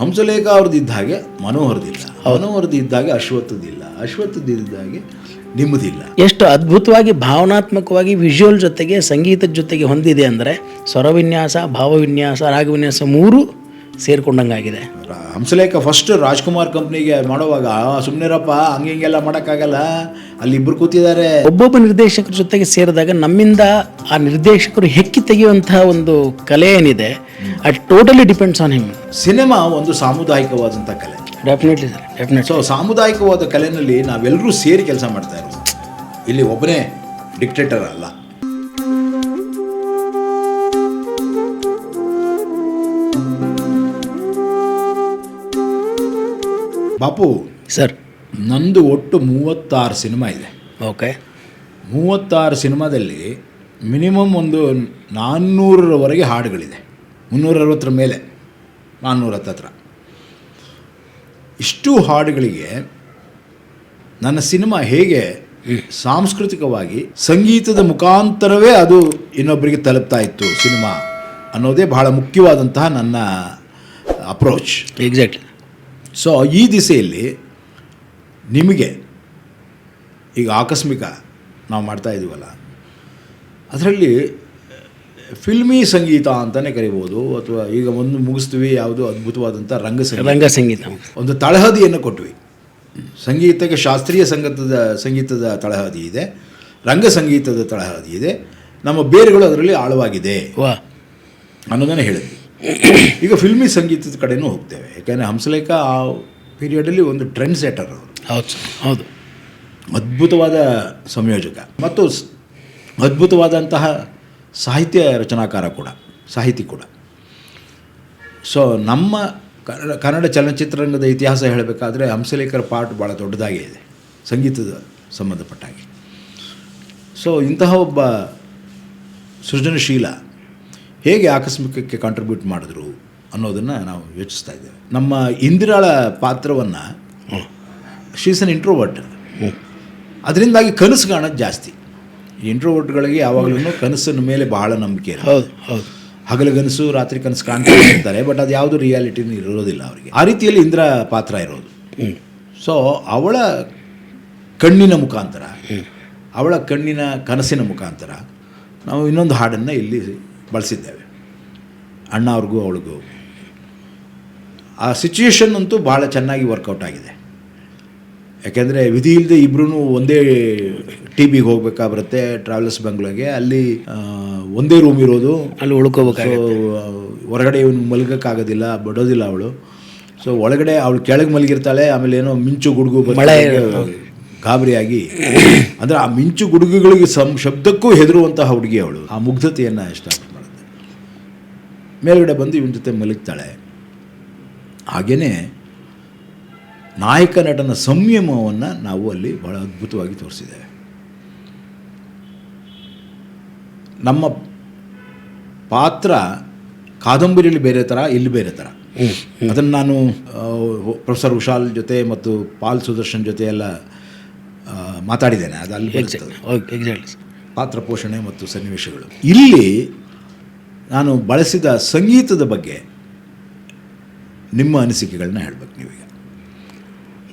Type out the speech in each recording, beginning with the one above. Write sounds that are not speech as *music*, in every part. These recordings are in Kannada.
ಹಂಸಲೇಖ ಅವ್ರದ್ದು ಇದ್ದಾಗೆ ಮನೋಹರದಿಲ್ಲ ಮನೋಹರದ್ದು ಇದ್ದಾಗೆ ಅಶ್ವತ್ಥದಿಲ್ಲ ಅಶ್ವತ್ಥದಿದ್ದಾಗೆ ನಿಮ್ಮದಿಲ್ಲ. ಎಷ್ಟು ಅದ್ಭುತವಾಗಿ ಭಾವನಾತ್ಮಕವಾಗಿ ವಿಜುವಲ್ ಜೊತೆಗೆ ಸಂಗೀತದ ಜೊತೆಗೆ ಹೊಂದಿದೆ ಅಂದರೆ ಸ್ವರವಿನ್ಯಾಸ ಭಾವವಿನ್ಯಾಸ ರಾಗವಿನ್ಯಾಸ ಮೂರು ಸೇರಿಕೊಂಡಂಗಾಗಿದೆ. ಹಂಸಲೇಖ ಫಸ್ಟ್ ರಾಜ್ಕುಮಾರ್ ಕಂಪ್ನಿಗೆ ಮಾಡುವಾಗ ಸುಮ್ಮನಿರಪ್ಪ ಹಂಗೆ ಹಿಂಗೆಲ್ಲ ಮಾಡೋಕ್ಕಾಗಲ್ಲ. ಅಲ್ಲಿ ಇಬ್ಬರು ಕೂತಿದ್ದಾರೆ. ಒಬ್ಬೊಬ್ಬ ನಿರ್ದೇಶಕರ ಜೊತೆಗೆ ಸೇರಿದಾಗ ನಮ್ಮಿಂದ ಆ ನಿರ್ದೇಶಕರು ಹೆಕ್ಕಿ ತೆಗೆಯುವಂತಹ ಒಂದು ಕಲೆ ಏನಿದೆ at totally depends on him cinema ಒಂದು ಸಾಮುದಾಯಿಕವಾದಂಥ ಕಲೆ. ಡೆಫಿನೆಟ್ಲಿ ಸರ್ ಡೆಫಿನೆಟ್ ಸೊ ಸಾಮುದಾಯಿಕವಾದ ಕಲೆಯಲ್ಲಿ ನಾವೆಲ್ಲರೂ ಸೇರಿ ಕೆಲಸ ಮಾಡ್ತಾ ಇರೋದು. ಇಲ್ಲಿ ಒಬ್ಬನೇ ಡಿಕ್ಟೇಟರ್ ಅಲ್ಲ. ಬಾಪು ಸರ್. ನಂದು ಒಟ್ಟು ಮೂವತ್ತಾರು ಸಿನಿಮಾ ಇದೆ. ಓಕೆ. ಮೂವತ್ತಾರು ಸಿನಿಮಾದಲ್ಲಿ ಮಿನಿಮಮ್ ಒಂದು ನಾನ್ನೂರರವರೆಗೆ ಹಾಡುಗಳಿದೆ. ಮುನ್ನೂರ ಅರವತ್ತರ ಮೇಲೆ ನಾನ್ನೂರ ಹತ್ತತ್ರ ಇಷ್ಟು ಹಾಡುಗಳಿಗೆ ನನ್ನ ಸಿನಿಮಾ ಹೇಗೆ ಸಾಂಸ್ಕೃತಿಕವಾಗಿ ಸಂಗೀತದ ಮುಖಾಂತರವೇ ಅದು ಇನ್ನೊಬ್ಬರಿಗೆ ತಲುಪ್ತಾ ಇತ್ತು ಸಿನಿಮಾ ಅನ್ನೋದೇ ಬಹಳ ಮುಖ್ಯವಾದಂತಹ ನನ್ನ ಅಪ್ರೋಚ್ ಎಕ್ಸಾಕ್ಟ್ಲಿ ಸೊ ಈ ದಿಸೆಯಲ್ಲಿ ನಿಮಗೆ ಈಗ ಆಕಸ್ಮಿಕ ನಾವು ಮಾಡ್ತಾ ಇದೀವಲ್ಲ ಅದರಲ್ಲಿ ಫಿಲ್ಮಿ ಸಂಗೀತ ಅಂತಲೇ ಕರಿಬೋದು ಅಥವಾ ಈಗ ಒಂದು ಮುಗಿಸ್ತೀವಿ ಯಾವುದು ಅದ್ಭುತವಾದಂಥ ರಂಗ ಸಂಗೀತ. ರಂಗ ಸಂಗೀತ. ಒಂದು ತಳಹದಿಯನ್ನು ಕೊಟ್ವಿ. ಸಂಗೀತಕ್ಕೆ ಶಾಸ್ತ್ರೀಯ ಸಂಗೀತದ ಸಂಗೀತದ ತಳಹದಿ ಇದೆ ರಂಗ ಸಂಗೀತದ ತಳಹದಿ ಇದೆ ನಮ್ಮ ಬೇರುಗಳು ಅದರಲ್ಲಿ ಆಳವಾಗಿದೆ ವಾ. ಅನ್ನೋದನ್ನು ಹೇಳಿದ್ವಿ. ಈಗ ಫಿಲ್ಮಿ ಸಂಗೀತದ ಕಡೆನೂ ಹೋಗ್ತೇವೆ. ಯಾಕೆಂದರೆ ಹಂಸಲೇಖ ಆ ಪೀರಿಯಡಲ್ಲಿ ಒಂದು ಟ್ರೆಂಡ್ ಸೆಟರ್ ಅವರು. ಹೌದು ಹೌದು. ಅದ್ಭುತವಾದ ಸಂಯೋಜಕ. ಮತ್ತು ಅದ್ಭುತವಾದಂತಹ ಸಾಹಿತ್ಯ ರಚನಾಕಾರ ಕೂಡ ಸಾಹಿತಿ ಕೂಡ. ಸೊ ನಮ್ಮ ಕನ್ನಡ ಕನ್ನಡ ಚಲನಚಿತ್ರರಂಗದ ಇತಿಹಾಸ ಹೇಳಬೇಕಾದ್ರೆ ಹಂಸಲೇಖರ ಪಾಠ ಭಾಳ ದೊಡ್ಡದಾಗೇ ಇದೆ ಸಂಗೀತದ ಸಂಬಂಧಪಟ್ಟಾಗಿ. ಸೊ ಇಂತಹ ಒಬ್ಬ ಸೃಜನಶೀಲ ಹೇಗೆ ಆಕಸ್ಮಿಕಕ್ಕೆ ಕಾಂಟ್ರಿಬ್ಯೂಟ್ ಮಾಡಿದ್ರು ಅನ್ನೋದನ್ನು ನಾವು ಯೋಚಿಸ್ತಾ ಇದ್ದೇವೆ. ನಮ್ಮ ಇಂದಿರಾಳ ಪಾತ್ರವನ್ನು ಶೀಸನ್ ಇಂಟ್ರೋವರ್ಟ್ ಅದರಿಂದಾಗಿ ಕನಸು ಕಾಣೋದು ಜಾಸ್ತಿ. ಇಂಟ್ರೋವರ್ಟ್ಗಳಿಗೆ ಯಾವಾಗಲೂ ಕನಸಿನ ಮೇಲೆ ಬಹಳ ನಂಬಿಕೆ ಹೌದು ಹೌದು. ಹಗಲುಗನಸು ರಾತ್ರಿ ಕನಸು ಕಾಣ್ತಾ ಇರ್ತಾರೆ ಬಟ್ ಅದು ಯಾವುದು ರಿಯಾಲಿಟಿನೂ ಇರೋದಿಲ್ಲ ಅವರಿಗೆ. ಆ ರೀತಿಯಲ್ಲಿ ಇಂದ್ರ ಪಾತ್ರ ಇರೋದು. ಸೊ ಅವಳ ಕಣ್ಣಿನ ಮುಖಾಂತರ ಅವಳ ಕಣ್ಣಿನ ಕನಸಿನ ಮುಖಾಂತರ ನಾವು ಇನ್ನೊಂದು ಹಾಡನ್ನು ಇಲ್ಲಿ ಬಳಸಿದ್ದೇವೆ. ಅಣ್ಣ ಅವ್ರಿಗೂ ಅವಳಿಗೂ. ಆ ಸಿಚುಯೇಷನ್ ಅಂತೂ ಭಾಳ ಚೆನ್ನಾಗಿ ವರ್ಕೌಟ್ ಆಗಿದೆ. ಯಾಕೆಂದರೆ ವಿಧಿ ಇಲ್ಲದೆ ಇಬ್ಬರೂ ಒಂದೇ ಟಿ ಬಿಗೆ ಹೋಗ್ಬೇಕಾ ಬರುತ್ತೆ ಟ್ರಾವೆಲ್ಸ್ ಬೆಂಗ್ಳೂರಿಗೆ ಅಲ್ಲಿ ಒಂದೇ ರೂಮ್ ಇರೋದು. ಅಲ್ಲಿ ಉಳ್ಕೋಬೇಕು ಸೊ ಹೊರಗಡೆ ಇವನು ಮಲ್ಗೋಕ್ಕಾಗೋದಿಲ್ಲ ಬಡೋದಿಲ್ಲ ಅವಳು. ಸೊ ಒಳಗಡೆ ಅವಳು ಕೆಳಗೆ ಮಲಗಿರ್ತಾಳೆ ಆಮೇಲೆ ಏನೋ ಮಿಂಚು ಗುಡುಗು ಮಳೆ ಗಾಬರಿಯಾಗಿ. ಅಂದರೆ ಆ ಮಿಂಚು ಗುಡುಗುಗಳಿಗೆ ಸಂ ಶಬ್ದಕ್ಕೂ ಹೆದರುವಂತಹ ಹುಡುಗಿ ಅವಳು. ಆ ಮುಗ್ಧತೆಯನ್ನು ಮಾಡುತ್ತೆ ಮೇಲ್ಗಡೆ ಬಂದು ಇವನ ಜೊತೆ ಮಲಗ್ತಾಳೆ. ಹಾಗೆಯೇ ನಾಯಕ ನಟನ ಸಂಯಮವನ್ನು ನಾವು ಅಲ್ಲಿ ಬಹಳ ಅದ್ಭುತವಾಗಿ ತೋರಿಸಿದ್ದೇವೆ. ನಮ್ಮ ಪಾತ್ರ ಕಾದಂಬರಿಯಲ್ಲಿ ಬೇರೆ ಥರ ಇಲ್ಲಿ ಬೇರೆ ಥರ ಅದನ್ನು ನಾನು ಪ್ರೊಫೆಸರ್ ಉಷಾಲ್ ಜೊತೆ ಮತ್ತು ಪಾಲ್ ಸುದರ್ಶನ್ ಜೊತೆ ಎಲ್ಲ ಮಾತಾಡಿದ್ದೇನೆ. ಅದು ಅಲ್ಲಿ ಪಾತ್ರ ಪೋಷಣೆ ಮತ್ತು ಸನ್ನಿವೇಶಗಳು. ಇಲ್ಲಿ ನಾನು ಬಳಸಿದ ಸಂಗೀತದ ಬಗ್ಗೆ ನಿಮ್ಮ ಅನಿಸಿಕೆಗಳನ್ನ ಹೇಳ್ಬೇಕು ನೀವೀಗ.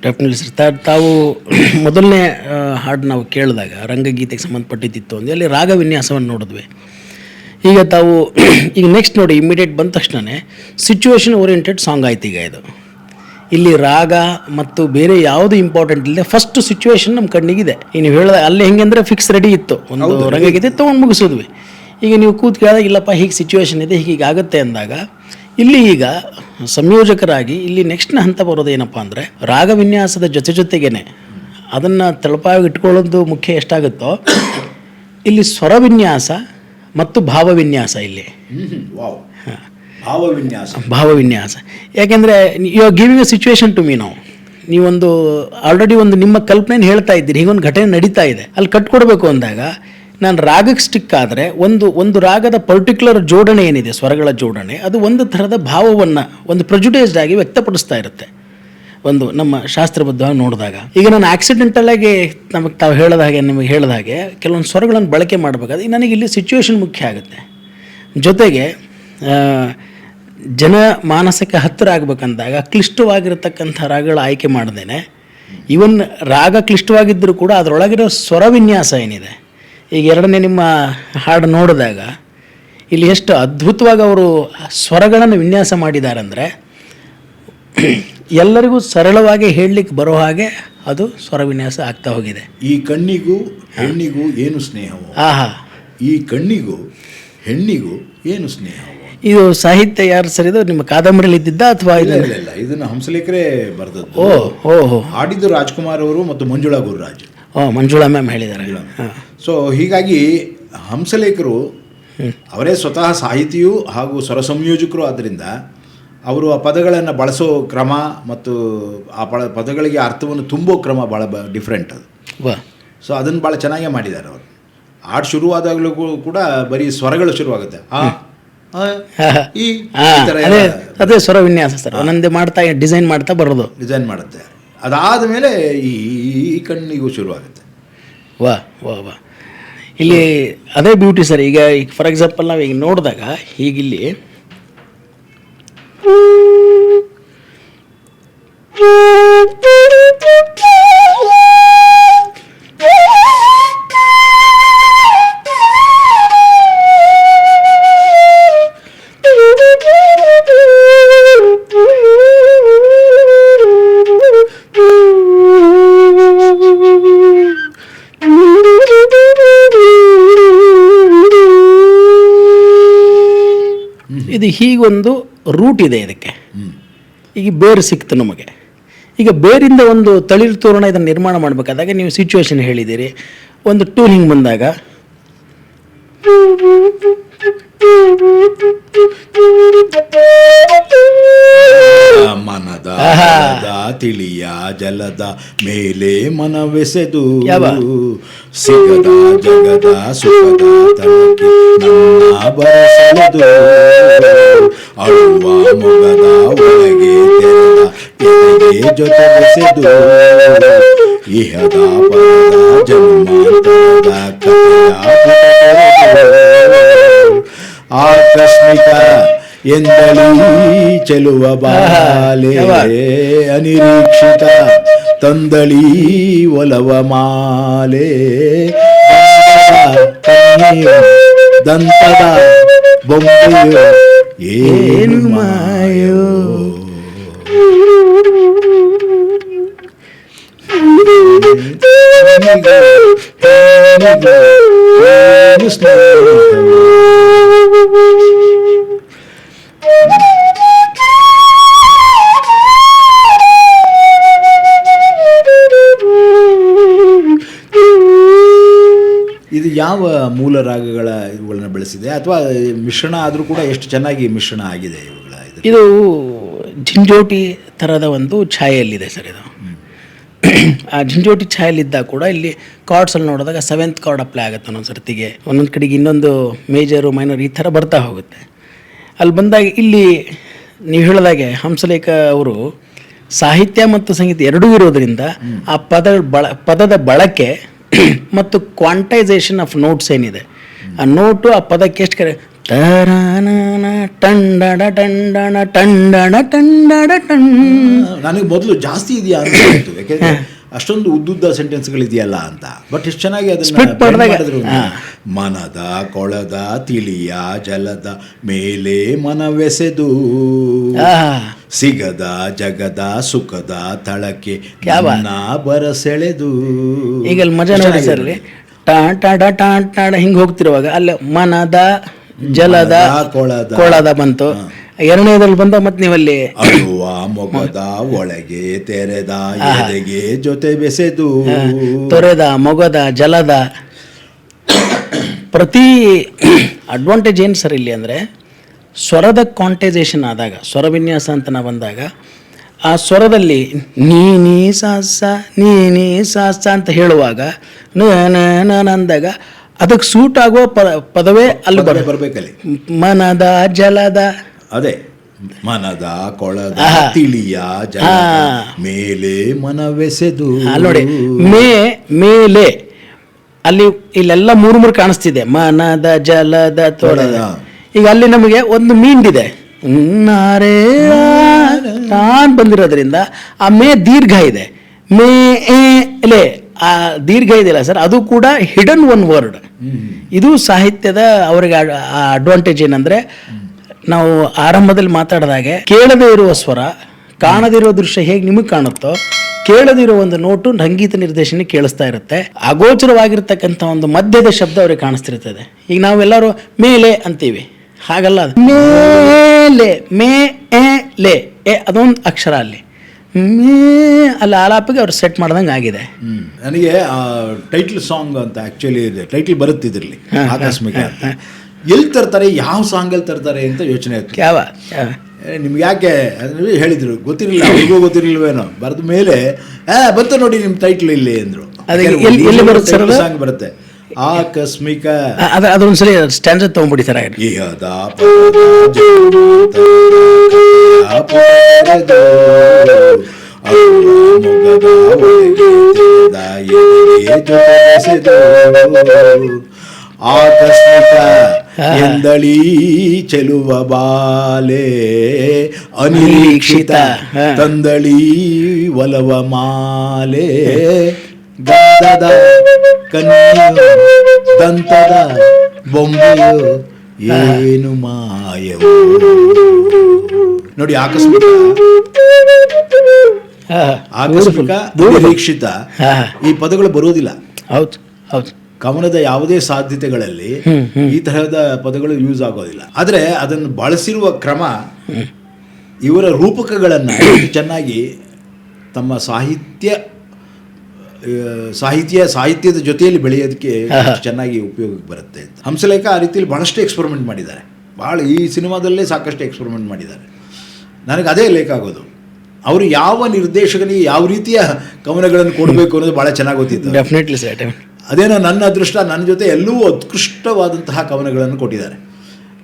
ಡೆಫಿನೆಟ್ಲಿ ಸರ್ ತಾ ತಾವು *coughs* ಮೊದಲನೇ ಹಾಡು ನಾವು ಕೇಳಿದಾಗ ರಂಗಗೀತೆಗೆ ಸಂಬಂಧಪಟ್ಟಿದ್ದಿತ್ತು ಅಂದರೆ ಅಲ್ಲಿ ರಾಗ ವಿನ್ಯಾಸವನ್ನು ನೋಡಿದ್ವಿ. ಈಗ ತಾವು *coughs* ಈಗ ನೆಕ್ಸ್ಟ್ ನೋಡಿ ಇಮ್ಮಿಡಿಯೇಟ್ ಬಂದ ತಕ್ಷಣವೇ ಸಿಚುವೇಶನ್ ಓರಿಯೆಂಟೆಡ್ ಸಾಂಗ್ ಆಯ್ತು ಈಗ ಇದು. ಇಲ್ಲಿ ರಾಗ ಮತ್ತು ಬೇರೆ ಯಾವುದು ಇಂಪಾರ್ಟೆಂಟ್ ಇಲ್ಲದೆ ಫಸ್ಟ್ ಸಿಚುವೇಶನ್ ನಮ್ಮ ಕಣ್ಣಿಗಿದೆ. ನೀವು ಹೇಳಿದ ಅಲ್ಲಿ ಹೆಂಗೆ ಅಂದರೆ ಫಿಕ್ಸ್ ರೆಡಿ ಇತ್ತು. ಒಂದು ರಂಗಗೀತೆ ತೊಗೊಂಡು ಮುಗಿಸಿದ್ವಿ. ಈಗ ನೀವು ಕೂತ್ ಕೇಳಿದಾಗ ಇಲ್ಲಪ್ಪ ಹೀಗೆ ಸಿಚುವೇಶನ್ ಇದೆ ಹೀಗೆ ಆಗುತ್ತೆ ಅಂದಾಗ ಇಲ್ಲಿ ಈಗ ಸಂಯೋಜಕರಾಗಿ ಇಲ್ಲಿ ನೆಕ್ಸ್ಟ್ನ ಹಂತ ಬರೋದು ಏನಪ್ಪ ಅಂದರೆ ರಾಗ ವಿನ್ಯಾಸದ ಜೊತೆ ಜೊತೆಗೇನೆ ಅದನ್ನು ತಳಪಾಗಿ ಇಟ್ಕೊಳ್ಳೋದು ಮುಖ್ಯ ಎಷ್ಟಾಗುತ್ತೋ ಇಲ್ಲಿ ಸ್ವರ ವಿನ್ಯಾಸ ಮತ್ತು ಭಾವವಿನ್ಯಾಸ ಇಲ್ಲಿ. ಭಾವ ವಿನ್ಯಾಸ ಭಾವವಿನ್ಯಾಸ. ಯಾಕೆಂದರೆ you are giving a situation to me ನಾವು ನೀವೊಂದು ಆಲ್ರೆಡಿ ಒಂದು ನಿಮ್ಮ ಕಲ್ಪನೆ ಹೇಳ್ತಾ ಇದ್ದೀರಿ ಹೀಗೊಂದು ಘಟನೆ ನಡೀತಾ ಇದೆ. ಅಲ್ಲಿ ಕಟ್ಕೊಡ್ಬೇಕು ಅಂದಾಗ ನಾನು ರಾಗಕ್ಕೆ ಸ್ಟಿಕ್ ಆದರೆ ಒಂದು ಒಂದು ರಾಗದ ಪರ್ಟಿಕ್ಯುಲರ್ ಜೋಡಣೆ ಏನಿದೆ, ಸ್ವರಗಳ ಜೋಡಣೆ, ಅದು ಒಂದು ಥರದ ಭಾವವನ್ನು, ಒಂದು ಪ್ರಜುಡೈಸ್ಡ್ ಆಗಿ ವ್ಯಕ್ತಪಡಿಸ್ತಾ ಇರುತ್ತೆ. ಒಂದು ನಮ್ಮ ಶಾಸ್ತ್ರಬದ್ಧವಾಗಿ ನೋಡಿದಾಗ. ಈಗ ನಾನು ಆಕ್ಸಿಡೆಂಟಲ್ ಆಗಿ ನಮಗೆ ತಾವು ಹೇಳಿದ ಹಾಗೆ, ನಿಮಗೆ ಹೇಳಿದ ಹಾಗೆ, ಕೆಲವೊಂದು ಸ್ವರಗಳನ್ನು ಬಳಕೆ ಮಾಡಬೇಕಾದ್ರೆ ನನಗೆ ಇಲ್ಲಿ ಸಿಚುವೇಶನ್ ಮುಖ್ಯ ಆಗುತ್ತೆ. ಜೊತೆಗೆ ಜನ ಮಾನಸಕ್ಕೆ ಹತ್ತಿರ ಆಗ್ಬೇಕಂದಾಗ ಕ್ಲಿಷ್ಟವಾಗಿರತಕ್ಕಂಥ ರಾಗಗಳ ಆಯ್ಕೆ ಮಾಡ್ದೇನೆ. ಇವನ್ ರಾಗ ಕ್ಲಿಷ್ಟವಾಗಿದ್ದರೂ ಕೂಡ ಅದರೊಳಗಿರೋ ಸ್ವರ ವಿನ್ಯಾಸ ಏನಿದೆ? ಈಗ ಎರಡನೇ ನಿಮ್ಮ ಹಾಡು ನೋಡಿದಾಗ ಇಲ್ಲಿ ಎಷ್ಟು ಅದ್ಭುತವಾಗಿ ಅವರು ಸ್ವರಗಳನ್ನು ವಿನ್ಯಾಸ ಮಾಡಿದ್ದಾರೆ ಅಂದರೆ ಎಲ್ಲರಿಗೂ ಸರಳವಾಗಿ ಹೇಳಲಿಕ್ಕೆ ಬರೋ ಹಾಗೆ ಅದು ಸ್ವರ ವಿನ್ಯಾಸ ಆಗ್ತಾ ಹೋಗಿದೆ. ಈ ಕಣ್ಣಿಗೂ ಹೆಣ್ಣಿಗೂ ಏನು ಸ್ನೇಹವು? ಆಹಾ. ಈ ಕಣ್ಣಿಗೂ ಹೆಣ್ಣಿಗೂ ಏನು ಸ್ನೇಹ ಇದು ಸಾಹಿತ್ಯ ಯಾರು ಸರ್ ಇದು? ನಿಮ್ಮ ಕಾದಂಬರಿಯಲ್ಲಿ ಇದ್ದಿದ್ದ ಅಥವಾ ಇಲ್ಲ ಇದನ್ನು ಹಂಸಲೇಖರೇ ಬರೆದದ್ದು. ಓ ಓ ಹಾಡಿದ್ದು ರಾಜ್ಕುಮಾರ್ ಅವರು ಮತ್ತು ಮಂಜುಳಾ ಗುರುರಾಜ್. ಓ ಮಂಜುಳಾ ಮ್ಯಾಮ್ ಹೇಳಿದ್ದಾರೆ. ಹಾಂ. ಸೊ ಹೀಗಾಗಿ ಹಂಸಲೇಖರು ಅವರೇ ಸ್ವತಃ ಸಾಹಿತಿಯೂ ಹಾಗೂ ಸ್ವರ ಸಂಯೋಜಕರು ಆದ್ದರಿಂದ ಅವರು ಆ ಪದಗಳನ್ನು ಬಳಸೋ ಕ್ರಮ ಮತ್ತು ಆ ಪದ ಪದಗಳಿಗೆ ಅರ್ಥವನ್ನು ತುಂಬೋ ಕ್ರಮ ಭಾಳ ಬ ಡಿಫ್ರೆಂಟ್ ಅದು. ವಾ. ಸೊ ಅದನ್ನು ಭಾಳ ಚೆನ್ನಾಗೇ ಮಾಡಿದ್ದಾರೆ ಅವರು. ಹಾಡು ಶುರುವಾದಾಗಲೂ ಕೂಡ ಬರೀ ಸ್ವರಗಳು ಶುರುವಾಗುತ್ತೆ. ಈ ಥರ ಅದೇ ಸ್ವರ ವಿನ್ಯಾಸ ಸರ್. ಒಂದೊಂದೇ ಮಾಡ್ತಾ ಡಿಸೈನ್ ಮಾಡ್ತಾ ಬರೋದು. ಡಿಸೈನ್ ಮಾಡುತ್ತೆ. ಅದಾದ ಮೇಲೆ ಈ ಈ ಕಣ್ಣಿಗೂ ಶುರುವಾಗುತ್ತೆ. ವಾ ವಾ ವಾ. ಇಲ್ಲಿ ಅದೇ ಬ್ಯೂಟಿ ಸರ್ ಈಗ ಈಗ ಫಾರ್ ಎಕ್ಸಾಂಪಲ್ ನಾವು ಈಗ ನೋಡಿದಾಗ ಈಗಿಲ್ಲಿ ಇದು ಹೀಗೊಂದು ರೂಟ್ ಇದೆ ಇದಕ್ಕೆ. ಈಗ ಬೇರು ಸಿಕ್ತು ನಮಗೆ. ಈಗ ಬೇರಿಂದ ಒಂದು ತಳಿರು ತೋರಣ ಇದನ್ನು ನಿರ್ಮಾಣ ಮಾಡಬೇಕಾದಾಗ ನೀವು ಸಿಚುವೇಶನ್ ಹೇಳಿದ್ದೀರಿ. ಒಂದು ಟೂಲ್ ಹಿಂಗೆ ಬಂದಾಗ. ಮನದ ತಿಳಿಯ ಜಲದ ಮೇಲೆ ಮನವೆಸೆದು? ಸಿಗದ ಜಗದ ಸುಖದ ತನಕೆ ನನ್ನ ಬರಸೆಳೆದು ಅಳುವ ಮೊಗದ ಒಳಗೆ ತೆರೆದ ತೆರೆಗೆ ಜೊತೆ ಬೆಸೆದು ಇಹದ ಪರದ ಜನ್ಮಾಂತರದ ಕಥೆಯ ಪುಟತೆರೆದು ಆಕಸ್ಮಿಕ ಎಂದಲೀ ಚೆಲುವ ಬಾಲೆ ಯಾವ? ಅನಿರೀಕ್ಷಿತ ತಂದಳೀ ಒಲವ ಮಾಲೆ ದಂತದ ಕನ್ಯೆಯು, ಇದು ಯಾವ ಮೂಲ ರಾಗಗಳ ಇವುಗಳನ್ನ ಬೆಳೆಸಿದೆ? ಅಥವಾ ಮಿಶ್ರಣ ಆದರೂ ಕೂಡ ಎಷ್ಟು ಚೆನ್ನಾಗಿ ಮಿಶ್ರಣ ಆಗಿದೆ ಇವುಗಳ ಇದು? ಇದು ಜಿಂಜೋಟಿ ಥರದ ಒಂದು ಛಾಯೆಯಲ್ಲಿದೆ ಸರ್ ಇದು. ಆ ಜಿಂಜೋಟಿ ಛಾಯೆಯಲ್ಲಿದ್ದಾಗ ಕೂಡ ಇಲ್ಲಿ ಕಾರ್ಡ್ಸಲ್ಲಿ ನೋಡಿದಾಗ ಸೆವೆಂತ್ ಕಾರ್ಡ್ ಅಪ್ಲೈ ಆಗುತ್ತೆ ಒಂದೊಂದು ಸರ್ತಿಗೆ. ಒಂದೊಂದು ಕಡೆಗೆ ಇನ್ನೊಂದು ಮೇಜರು ಮೈನರ್ ಈ ಥರ ಬರ್ತಾ ಹೋಗುತ್ತೆ. ಅಲ್ಲಿ ಬಂದಾಗ ಇಲ್ಲಿ ನೀವು ಹೇಳಿದಾಗೆ ಹಂಸಲೇಖ ಅವರು ಸಾಹಿತ್ಯ ಮತ್ತು ಸಂಗೀತ ಎರಡೂ ಇರೋದ್ರಿಂದ ಆ ಪದ ಬಳ, ಪದದ ಬಳಕೆ ಮತ್ತು ಕ್ವಾಂಟೈಸೇಷನ್ ಆಫ್ ನೋಟ್ಸ್ ಏನಿದೆ. ಆ ನೋಟು ಆ ಪದಕ್ಕೆ ಎಷ್ಟು ಕರೆ ಟಂಡಣ ಟಂಡಣ ಟಂಡಣ ಟಂಡಣ ನನಗೆ ಮೊದಲು ಜಾಸ್ತಿ ಇದೆಯಾ ಅಂತ *coughs* ಹೇಳ್ತು ಯಾಕೆಂದ್ರೆ ಅಷ್ಟೊಂದು ಉದ್ದುದ್ದ ಸೆಂಟೆನ್ಸ್ಗಳಿದೆಯಲ್ಲ ಅಂತ. ಬಟ್ ಎಷ್ಟು ಚೆನ್ನಾಗಿ ಅದನ್ನು. ಮನದ ಕೊಳದ ತಿಳಿಯ ಜಲದ ಮೇಲೆ ಮನವೆಸೆದು. ಸಿಗದ ಜಗದ ಸುಖದ ತಳಕ್ಕೆ ಕ್ಯಾ ಬರ ಸೆಳೆದು ಬರಸೆಳೆದು. ಈಗ ಮಜಾ ನೋಡಿ ಸರ್ ಇಲ್ಲಿ ಟಾ ಟಾಡ ಟಾ ಟಾಡ ಹಿಂಗೆ ಹೋಗ್ತಿರುವಾಗ ಅಲ್ಲ ಮನದ ಜಲದ ಕೊಳದ. ಕೊಳದ ಬಂತು. ಎರಡನೇದಲ್ಲಿ ಬಂದ ಮತ್ತೆ ನೀವಲ್ಲಿ? ಅಳುವ ಮೊಗದ ಒಳಗೆ ತೆರೆದ ಎದೆಗೆ ಜೊತೆ ಬೆಸೆದು. ತೊರೆದ ಮೊಗದ ಜಲದ ಪ್ರತಿ ಅಡ್ವಾಂಟೇಜ್ ಏನು ಸರ್ ಇಲ್ಲಿ ಅಂದರೆ ಸ್ವರದ ಕ್ವಾಂಟೈಸೇಷನ್ ಆದಾಗ ಸ್ವರ ವಿನ್ಯಾಸ ಅಂತ ನಾವು ಬಂದಾಗ ಆ ಸ್ವರದಲ್ಲಿ ನೀ ನೀ ಸಾ ಸಾ ನೀ ನೀ ಸಾ ಸ ಅಂತ ಹೇಳುವಾಗ ನ ಅಂದಾಗ ಅದಕ್ಕೆ ಸೂಟ್ ಆಗುವ ಪದ ಪದವೇ ಅಲ್ಲಿ ಬರಬೇಕಲ್ಲಿ ಬರ್ಬೇಕಲ್ಲಿ. ಮನದ ಜಲದ. ಅದೇ ಮನದ ಕೊಳದ. ತಿಳಿಯ ಜಲ. ಮೇಲೆ ಮನವೆಸೆದು. ಅಲ್ಲಿ ನೋಡಿ ಮೇ ಮೇಲೆ ಅಲ್ಲಿ ಇಲ್ಲೆಲ್ಲ ಮೂರು ಮೂರು ಕಾಣಿಸ್ತಿದೆ. ಮನದ ಜಲದ ತೊಳದ. ತೊಳೆದ. ಈಗ ಅಲ್ಲಿ ನಮಗೆ ಒಂದು ಮೀಂಡಿದೆ ನಾರೇ ತಾನ್ ಬಂದಿರೋದ್ರಿಂದ ಆ ಮೇ ದೀರ್ಘ ಇದೆ. ಮೇ ಎ ಎಲೆ ಆ ದೀರ್ಘ ಇದೆಯಲ್ಲ ಸರ್ ಅದು ಕೂಡ ಹಿಡನ್ ಒನ್ ವರ್ಡ್ ಇದು ಸಾಹಿತ್ಯದ ಅವರಿಗೆ ಅಡ್ವಾಂಟೇಜ್ ಏನಂದ್ರೆ ನಾವು ಆರಂಭದಲ್ಲಿ ಮಾತಾಡಿದಾಗೆ ಕೇಳದೇ ಇರುವ ಸ್ವರ ಕಾಣದಿರೋ ದೃಶ್ಯ ಹೇಗೆ ನಿಮಗೆ ಕಾಣುತ್ತೋ ಕೇಳದಿರೋ ಒಂದು ನೋಟು ಸಂಗೀತ ನಿರ್ದೇಶನ ಕೇಳಿಸ್ತಾ ಇರುತ್ತೆ. ಅಗೋಚರವಾಗಿರ್ತಕ್ಕಂಥ ಒಂದು ಮಧ್ಯದ ಶಬ್ದ ಅವ್ರಿಗೆ ಕಾಣಿಸ್ತಿರ್ತದೆ. ಈಗ ನಾವೆಲ್ಲರೂ ಮೇಲೆ ಅಂತೀವಿ. ಹಾಗಲ್ಲ? ಮೇಲೆ ಮೇ ಎ ಲೇ ಎ ಅದೊಂದು ಅಕ್ಷರ ಅಲ್ಲಿ. ಮೇ ಅಲ್ಲಿ ಆಲಾಪಿಗೆ ಅವ್ರು ಸೆಟ್ ಮಾಡ್ದಂಗೆ ಆಗಿದೆ. ನನಗೆ ಟೈಟ್ಲ್ ಸಾಂಗ್ ಅಂತ ಆ್ಯಕ್ಚುಲಿ ಇದೆ. ಟೈಟ್ಲ್ ಬರುತ್ತೆ ಇದರಲ್ಲಿ ಆಕಸ್ಮಿಕ ಅಂತ. ಎಲ್ಲಿ ತರ್ತಾರೆ ಯಾವ ಸಾಂಗಲ್ಲಿ ತರ್ತಾರೆ ಅಂತ ಯೋಚನೆ ಆಗ್ತದೆ ಯಾವ? ನಿಮ್ಗೆ ಯಾಕೆ ಅಂದ್ರೆ ಹೇಳಿದ್ರು ಗೊತ್ತಿರಲಿಲ್ಲ ಅವ್ರಿಗೂ ಗೊತ್ತಿರಲಿಲ್ವೇನೋ. ಬರೆದ ಮೇಲೆ ಏ ಬಂತು ನೋಡಿ ನಿಮ್ಮ ಟೈಟ್ಲ್ ಇಲ್ಲಿ ಅಂದರು. ಅದು ಎಲ್ಲಿ- ಬರುತ್ತೆ ಸಾಂಗ್ ಬರುತ್ತೆ? ಆಕಸ್ಮಿಕ. ಅದೊಂದ್ಸರಿ ಅದ ಅದೊಂದ್ಸಲಿ ಸ್ಟ್ಯಾಂಡ್ ತಗೊಂಡ್ಬಿಡಿ ಸರ್ ಹಾಗೆ ಆಕಸ್ಮಿಕ ಎಂದಳಿ ಚೆಲುವ ಬಾಲೆ ಅನಿರೀಕ್ಷಿತ ತಂದಳಿ ಒಲವ ಮಾಲೆ ಗಂಧದ ಕನ್ಯೆಯು ದಂತದ ಬೊಂಬೆಯು ಏನು ಮಾಯವು? ನೋಡಿ ಆಕಸ್ಮಿಕ ಆಕಸ್ಮಿಕ. ನಿರೀಕ್ಷಿತ ಈ ಪದಗಳು ಬರುವುದಿಲ್ಲ. ಹೌದು. ಕವನದ ಯಾವುದೇ ಸಾಧ್ಯತೆಗಳಲ್ಲಿ ಈ ತರಹದ ಪದಗಳು ಯೂಸ್ ಆಗೋದಿಲ್ಲ. ಆದರೆ ಅದನ್ನು ಬಳಸಿರುವ ಕ್ರಮ ಇವರ ರೂಪಕಗಳನ್ನು ಚೆನ್ನಾಗಿ ತಮ್ಮ ಸಾಹಿತ್ಯ ಸಾಹಿತ್ಯ ಸಾಹಿತ್ಯದ ಜೊತೆಯಲ್ಲಿ ಬೆಳೆಯೋದಕ್ಕೆ ಚೆನ್ನಾಗಿ ಉಪಯೋಗಕ್ಕೆ ಬರುತ್ತೆ ಅಂತ. ಹಂಸಲೇಖ ಆ ರೀತಿಯಲ್ಲಿ ಬಹಳಷ್ಟು ಎಕ್ಸ್ಪರಿಮೆಂಟ್ ಮಾಡಿದ್ದಾರೆ. ಭಾಳ ಈ ಸಿನಿಮಾದಲ್ಲೇ ಸಾಕಷ್ಟು ಎಕ್ಸ್ಪರಿಮೆಂಟ್ ಮಾಡಿದ್ದಾರೆ. ನನಗೆ ಅದೇ ಲೇಖ ಆಗೋದು. ಅವರು ಯಾವ ನಿರ್ದೇಶಕನಿಗೆ ಯಾವ ರೀತಿಯ ಕವನಗಳನ್ನು ಕೊಡಬೇಕು ಅನ್ನೋದು ಭಾಳ ಚೆನ್ನಾಗಿ ಗೊತ್ತಿತ್ತು. ಡೆಫಿನೆಟ್ಲಿ ಸರ್ ಅದೇನೋ ನನ್ನ ಅದೃಷ್ಟ ನನ್ನ ಜೊತೆ ಎಲ್ಲೂ ಉತ್ಕೃಷ್ಟವಾದಂತಹ ಕವನಗಳನ್ನು ಕೊಟ್ಟಿದ್ದಾರೆ.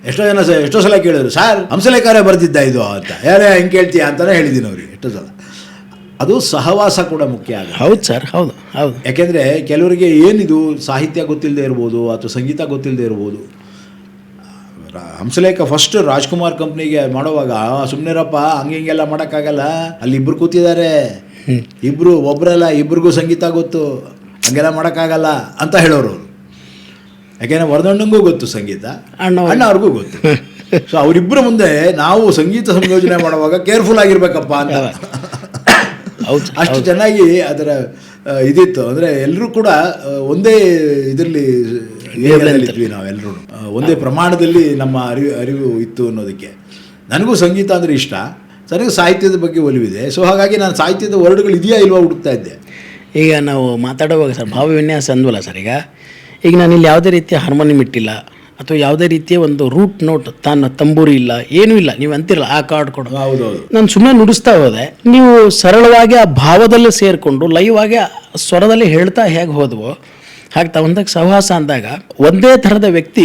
ಎಷ್ಟೋ ಜನ ಸ- ಎಷ್ಟೋ ಸಲ ಕೇಳಿದ್ರು ಸರ್ ಹಂಸಲೇಖಾರೆ ಬರೆದಿದ್ದ ಇದು ಅಂತ. ಯಾರೇ ಹೆಂಗೆ ಕೇಳ್ತೀಯಾ ಅಂತಲೇ ಹೇಳಿದ್ದೀನಿ ಅವ್ರಿಗೆ. ಎಷ್ಟೋ ಸಲ. ಅದು ಸಹವಾಸ ಕೂಡ ಮುಖ್ಯ ಆಗುತ್ತೆ. ಹೌದು ಸರ್ ಹೌದು ಹೌದು. ಯಾಕೆಂದರೆ ಕೆಲವರಿಗೆ ಏನಿದು ಸಾಹಿತ್ಯ ಗೊತ್ತಿಲ್ಲದೆ ಇರ್ಬೋದು ಅಥವಾ ಸಂಗೀತ ಗೊತ್ತಿಲ್ಲದೆ ಇರ್ಬೋದು. ಹಂಸಲೇಖ ಫಸ್ಟ್ ರಾಜ್ಕುಮಾರ್ ಕಂಪ್ನಿಗೆ ಮಾಡುವಾಗ ಸುಮ್ಮನೆರಪ್ಪ ಹಂಗೆ ಹಿಂಗೆಲ್ಲ ಮಾಡೋಕ್ಕಾಗಲ್ಲ. ಅಲ್ಲಿ ಇಬ್ಬರು ಕೂತಿದ್ದಾರೆ. ಇಬ್ಬರು ಒಬ್ರಲ್ಲ ಇಬ್ರಿಗೂ ಸಂಗೀತ ಗೊತ್ತು. ಹಂಗೆಲ್ಲ ಮಾಡೋಕ್ಕಾಗಲ್ಲ ಅಂತ ಹೇಳೋರು. ಅವರು ಯಾಕೆಂದ್ರೆ ವರದಣ್ಣಂಗೂ ಗೊತ್ತು ಸಂಗೀತ ಅಣ್ಣ- ಅಣ್ಣ ಅವ್ರಿಗೂ ಗೊತ್ತು. ಸೊ ಅವರಿಬ್ಬರ ಮುಂದೆ ನಾವು ಸಂಗೀತ ಸಂಯೋಜನೆ ಮಾಡುವಾಗ ಕೇರ್ಫುಲ್ ಆಗಿರ್ಬೇಕಪ್ಪ ಅಂತ. ಅಷ್ಟು ಚೆನ್ನಾಗಿ ಅದರ ಇದಿತ್ತು. ಅಂದರೆ ಎಲ್ಲರೂ ಕೂಡ ಒಂದೇ ಇದರಲ್ಲಿ ಇದ್ವಿ ನಾವೆಲ್ಲರೂ ಒಂದೇ ಪ್ರಮಾಣದಲ್ಲಿ ನಮ್ಮ ಅರಿವು ಅರಿವು ಇತ್ತು ಅನ್ನೋದಕ್ಕೆ. ನನಗೂ ಸಂಗೀತ ಅಂದರೆ ಇಷ್ಟ. ನನಗೆ ಸಾಹಿತ್ಯದ ಬಗ್ಗೆ ಒಲಿವಿದೆ. ಸೊ ಹಾಗಾಗಿ ನಾನು ಸಾಹಿತ್ಯದ ವರ್ಡ್ಗಳು ಇದೆಯಾ ಇಲ್ವಾ ಹುಡುಕ್ತಾ ಇದ್ದೆ. ಈಗ ನಾವು ಮಾತಾಡುವಾಗ ಸರ್ ಭಾವ ವಿನ್ಯಾಸ ಅಂದ್ವಲ್ಲ ಸರ್ ಈಗ? ಈಗ ನಾನು ಇಲ್ಲಿ ಯಾವುದೇ ರೀತಿಯ ಹಾರ್ಮೋನಿಯಂ ಇಟ್ಟಿಲ್ಲ ಅಥವಾ ಯಾವುದೇ ರೀತಿಯ ಒಂದು ರೂಟ್ ನೋಟ್ ತಾನು ತಂಬೂರಿ ಇಲ್ಲ ಏನೂ ಇಲ್ಲ. ನೀವು ಅಂತಿರಲ್ಲ ಆ ಕಾರ್ಡ್ ಕೊಡು. ನಾನು ಸುಮ್ಮನೆ ನುಡಿಸ್ತಾ ಹೋದೆ. ನೀವು ಸರಳವಾಗಿ ಆ ಭಾವದಲ್ಲಿ ಸೇರಿಕೊಂಡು ಲೈವ್ ಆಗಿ ಸ್ವರದಲ್ಲಿ ಹೇಳ್ತಾ ಹೇಗೆ ಹೋದ್ವೋ ಹಾಗೆ ಒಂದಾಗ ಸಹವಾಸ ಅಂದಾಗ ಒಂದೇ ಥರದ ವ್ಯಕ್ತಿ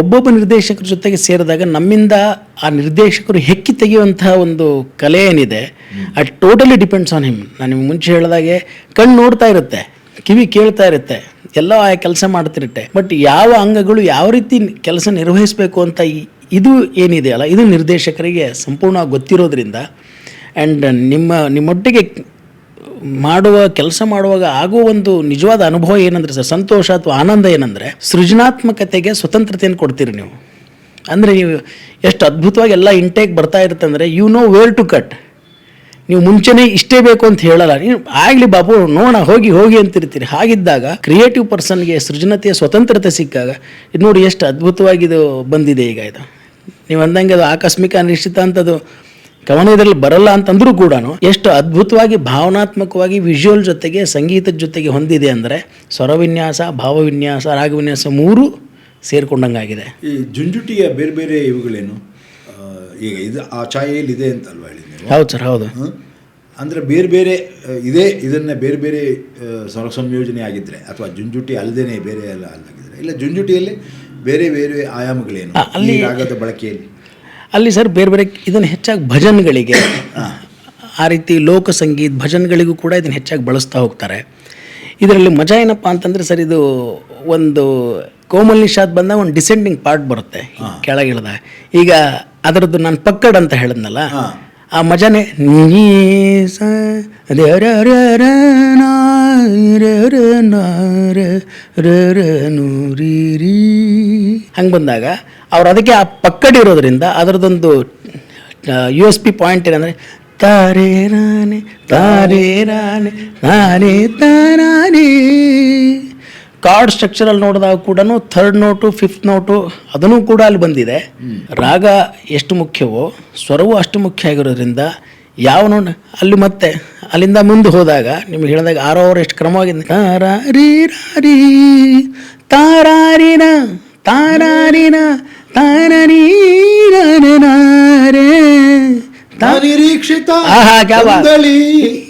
ಒಬ್ಬೊಬ್ಬ ನಿರ್ದೇಶಕರ ಜೊತೆಗೆ ಸೇರಿದಾಗ ನಮ್ಮಿಂದ ಆ ನಿರ್ದೇಶಕರು ಹೆಕ್ಕಿ ತೆಗೆಯುವಂತಹ ಒಂದು ಕಲೆ ಏನಿದೆ, ಆ ಟೋಟಲಿ ಡಿಪೆಂಡ್ಸ್ ಆನ್ ಹಿಮ್ ನಾನು ನಿಮ್ಗೆ ಮುಂಚೆ ಹೇಳಿದಾಗೆ ಕಣ್ಣು ನೋಡ್ತಾ ಇರುತ್ತೆ, ಕಿವಿ ಕೇಳ್ತಾ ಇರುತ್ತೆ, ಎಲ್ಲ ಆ ಕೆಲಸ ಮಾಡ್ತಿರುತ್ತೆ. ಬಟ್ ಯಾವ ಅಂಗಗಳು ಯಾವ ರೀತಿ ಕೆಲಸ ನಿರ್ವಹಿಸಬೇಕು ಅಂತ ಇದು ಇದು ಏನಿದೆಯಲ್ಲ ಇದು ನಿರ್ದೇಶಕರಿಗೆ ಸಂಪೂರ್ಣವಾಗಿ ಗೊತ್ತಿರೋದ್ರಿಂದ ಆ್ಯಂಡ್ ನಿಮ್ಮ, ನಿಮ್ಮೊಟ್ಟಿಗೆ ಮಾಡುವ, ಕೆಲಸ ಮಾಡುವಾಗ ಆಗುವ ಒಂದು ನಿಜವಾದ ಅನುಭವ ಏನಂದ್ರೆ ಸರ್, ಸಂತೋಷ ಅಥವಾ ಆನಂದ ಏನಂದರೆ ಸೃಜನಾತ್ಮಕತೆಗೆ ಸ್ವತಂತ್ರತೆಯನ್ನು ಕೊಡ್ತೀರಿ ನೀವು. ಅಂದರೆ ನೀವು ಎಷ್ಟು ಅದ್ಭುತವಾಗಿ ಎಲ್ಲ ಇಂಟೇಕ್ ಬರ್ತಾ ಇರುತ್ತೆ ಅಂದರೆ you know where to cut ನೀವು ಮುಂಚೆನೇ ಇಷ್ಟೇ ಬೇಕು ಅಂತ ಹೇಳಲ್ಲ. ನೀವು ಆಗಲಿ ಬಾಬು ನೋಡ ಹೋಗಿ ಹೋಗಿ ಅಂತಿರ್ತೀರಿ. ಹಾಗಿದ್ದಾಗ ಕ್ರಿಯೇಟಿವ್ ಪರ್ಸನ್ಗೆ ಸೃಜನತೆಯ ಸ್ವತಂತ್ರತೆ ಸಿಕ್ಕಾಗ, ಇದು ನೋಡಿ ಎಷ್ಟು ಅದ್ಭುತವಾಗಿ ಇದು ಬಂದಿದೆ ಈಗ ಇದು. ನೀವು ಅಂದಂಗೆ ಅದು ಆಕಸ್ಮಿಕ, ಅನಿಶ್ಚಿತ ಅಂತದು ಕವನ ಇದರಲ್ಲಿ ಬರಲ್ಲ ಅಂತಂದ್ರೂ ಕೂಡ ಎಷ್ಟು ಅದ್ಭುತವಾಗಿ ಭಾವನಾತ್ಮಕವಾಗಿ ವಿಜುವಲ್ ಜೊತೆಗೆ ಸಂಗೀತದ ಜೊತೆಗೆ ಹೊಂದಿದೆ ಅಂದರೆ ಸ್ವರವಿನ್ಯಾಸ ಭಾವವಿನ್ಯಾಸ ರಾಗವಿನ್ಯಾಸ ಮೂರು ಸೇರ್ಕೊಂಡಂಗಾಗಿದೆ. ಈ ಜುಂಜುಟಿಯ ಬೇರೆ ಬೇರೆ ಇವುಗಳೇನು? ಈಗ ಇದು ಆ ಛಾಯೆಯಲ್ಲಿ ಇದೆ ಅಂತ ಅಲ್ವಾ ಹೇಳಿ ಹೌದು ಸರ್ ಹೌದು. ಅಂದರೆ ಬೇರೆ ಬೇರೆ ಇದೇ ಇದನ್ನ ಬೇರೆ ಬೇರೆ ಸ್ವರ ಸಂಯೋಜನೆ ಆಗಿದ್ರೆ ಅಥವಾ ಜುಂಜುಟಿ ಅಲ್ಲದೇನೆ ಬೇರೆ ಎಲ್ಲ ಅಲ್ಲಾಗಿದ್ರೆ ಇಲ್ಲ ಜುಂಜುಟಿಯಲ್ಲಿ ಬೇರೆ ಬೇರೆ ಆಯಾಮಗಳೇನು? ಅಲ್ಲಿ- ರಾಗದ ಬಳಕೆಯಲ್ಲಿ. ಅಲ್ಲಿ ಸರ್ ಬೇರೆ ಬೇರೆ ಇದನ್ನು ಹೆಚ್ಚಾಗಿ ಭಜನ್ಗಳಿಗೆ ಆ ರೀತಿ ಲೋಕ ಸಂಗೀತ ಭಜನ್ಗಳಿಗೂ ಕೂಡ ಇದನ್ನು ಹೆಚ್ಚಾಗಿ ಬಳಸ್ತಾ ಹೋಗ್ತಾರೆ. ಇದರಲ್ಲಿ ಮಜಾ ಏನಪ್ಪ ಅಂತಂದರೆ ಸರ್ ಇದು ಒಂದು ಕೋಮಲ್ ನಿಷಾದ್ ಬಂದಾಗ ಒಂದು ಡಿಸೆಂಡಿಂಗ್ ಪಾರ್ಟ್ ಬರುತ್ತೆ ಕೆಳಗಿಳ್ದ. ಈಗ ಅದರದ್ದು ನಾನು ಪಕ್ಕಡ್ ಅಂತ ಹೇಳಿದ್ನಲ್ಲ. ಆ ಮಜಾನೇ ನೀ ಹಂಗೆ ಬಂದಾಗ ಅವ್ರು ಅದಕ್ಕೆ ಆ ಪಕ್ಕಡಿ ಇರೋದ್ರಿಂದ ಅದರದೊಂದು ಯು ಎಸ್ ಪಿ ಪಾಯಿಂಟ್ ಏನಂದರೆ, ತಾರೆ ರಾನೆ ತಾರೆ ರಾನೆ ತಾನೇ ಕಾರ್ಡ್ ಸ್ಟ್ರಕ್ಚರಲ್ಲಿ ನೋಡಿದಾಗ ಕೂಡ ಥರ್ಡ್ ನೋಟು ಫಿಫ್ತ್ ನೋಟು ಅದನ್ನು ಕೂಡ ಅಲ್ಲಿ ಬಂದಿದೆ ರಾಗ ಎಷ್ಟು ಮುಖ್ಯವೋ ಸ್ವರವು ಅಷ್ಟು ಮುಖ್ಯ ಆಗಿರೋದ್ರಿಂದ ಯಾವ ನೋಡ ಅಲ್ಲಿ ಮತ್ತೆ ಅಲ್ಲಿಂದ ಮುಂದೆ ಹೋದಾಗ ನಿಮ್ಗೆ ಹೇಳಿದಾಗ ಆರೋ ಅವರ್ ಎಷ್ಟು ಕ್ರಮವಾಗಿ ರಾರಿ ತಾರಾರಿನ ತಾರಾರಿನ ತಾರೀರೇ. ಗೊಂದಲಿ.